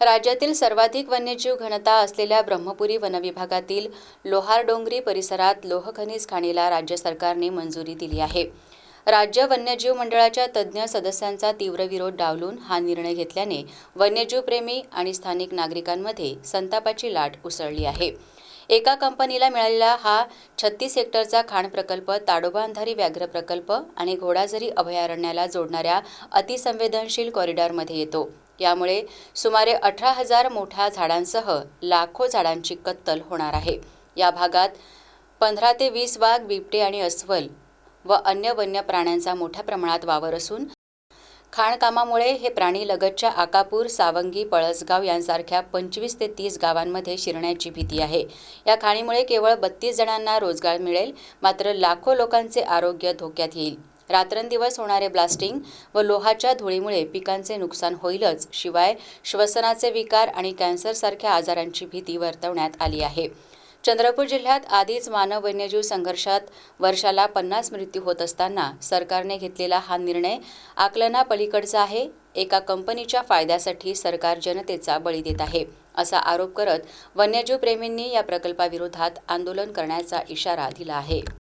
राज्यातील सर्वाधिक वन्यजीव घनता असलेल्या ब्रह्मपुरी वनविभागातील लोहार डोंगरी परिसरात लोहखनिज खाणीला राज्य सरकारने मंजुरी दिली आहे. राज्य वन्यजीव मंडळाच्या तज्ज्ञ सदस्यांचा तीव्र विरोध डावलून हा निर्णय घेतल्याने वन्यजीव प्रेमी आणि स्थानिक नागरिकांमध्ये संतापाची लाट उसळली आहे. एका कंपनीला मिळालेला हा छत्तीस हेक्टरचा खाण प्रकल्प ताडोबा अंधारी व्याघ्र प्रकल्प आणि घोडाझरी अभयारण्याला जोडणाऱ्या अतिसंवेदनशील कॉरिडॉरमध्ये येतो. यामुळे सुमारे अठरा हजार मोठ्या झाडांसह लाखो झाडांची कत्तल होणार आहे. या भागात पंधरा ते वीस वाघ बिबटे आणि अस्वल व अन्य वन्य प्राण्यांचा मोठ्या प्रमाणात वावर असून खाणकामामुळे हे प्राणी लगतच्या आकापूर सावंगी पळसगाव यांसारख्या पंचवीस ते तीस गावांमध्ये शिरण्याची भीती आहे. या खाणीमुळे केवळ बत्तीस जणांना रोजगार मिळेल मात्र लाखो लोकांचे आरोग्य धोक्यात येईल. रात्रंदिवस होणारे ब्लास्टिंग व लोहाच्या धुळीमुळे पिकांचे नुकसान होईलच शिवाय श्वसनाचे विकार आणि कॅन्सरसारख्या आजारांची भीती वर्तवण्यात आली आहे. चंद्रपूर जिल्ह्यात आधीच मानव वन्यजीव संघर्षात वर्षाला पन्नास मृत्यू होत असताना सरकारने घेतलेला हा निर्णय आकलनापलीकडचा आहे. एका कंपनीच्या फायद्यासाठी सरकार जनतेचा बळी देत आहे असा आरोप करत वन्यजीव प्रेमींनी या प्रकल्पाविरोधात आंदोलन करण्याचा इशारा दिला आहे.